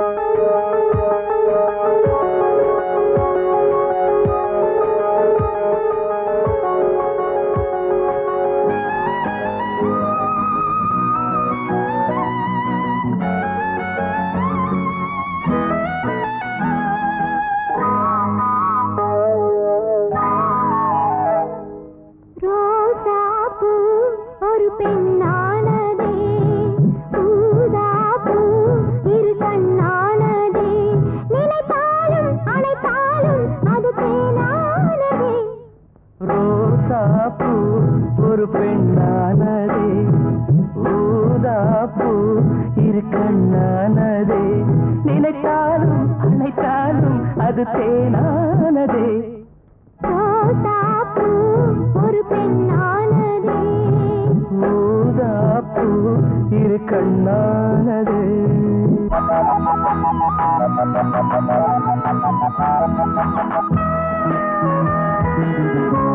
ரோசாப்பூ ஒரு பெண்ணானதே. ஊதாப்பூ இரு கண்ணானதே. நினைத்தாலும் அணைத்தாலும் அது தேனானதே. ரோசாப்பூ ஒரு பெண்ணானதே. ஊதாப்பூ இரு கண்ணானதே. தினமும்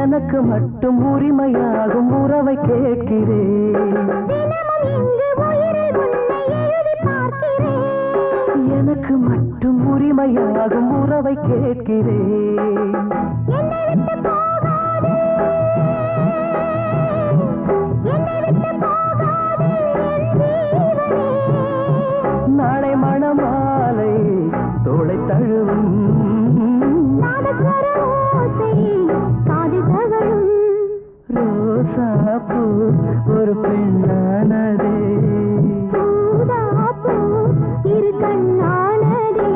எனக்கு மட்டும் உரிமையாகும் உறவை கேட்கிறேன். எனக்கு மட்டும் உரிமையாகும் உறவை கேட்கிறேன். நாளை மணமாலை தோளை தழுவும் ஒரு பெண்ணானதே. இரு கண்ணானதே.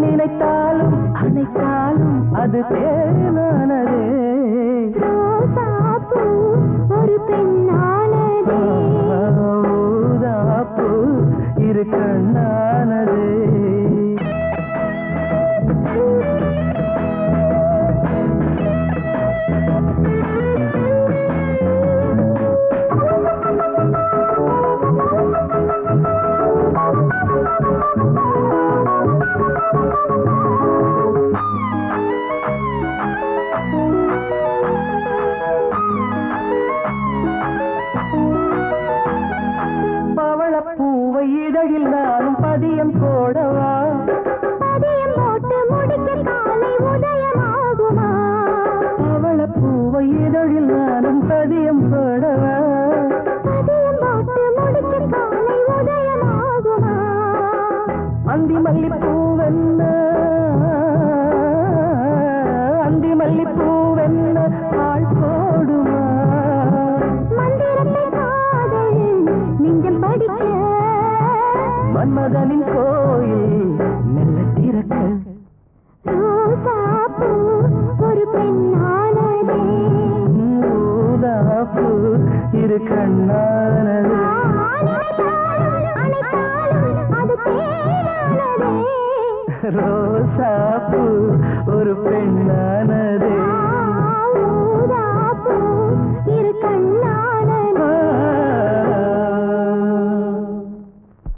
நினைத்தாலும் அணைத்தாலும் அது தேனானதே ஒரு பெண்ணானதே. ஊதாப்பூ இரு கண்ணானதே இதழில் நானும் பதியம் போடவா? பதியம் போட்டு முடிக்க காலை உதயமாகுமா? பவளப்பூவை இதழில் நானும் பதியம் போடவா? பதியம் போட்டு முடிக்க காலை உதயமாகுமா? அந்தி மல்லிப்பூவென்ன அந்தி மன்மதனின் கோயில் மெல்ல திறக்க. ஒரு பெண்ணானதே. ஊதாப்பூ இரு கண்ணானது. ரோசாப்பூ ஒரு பெண்ணானது.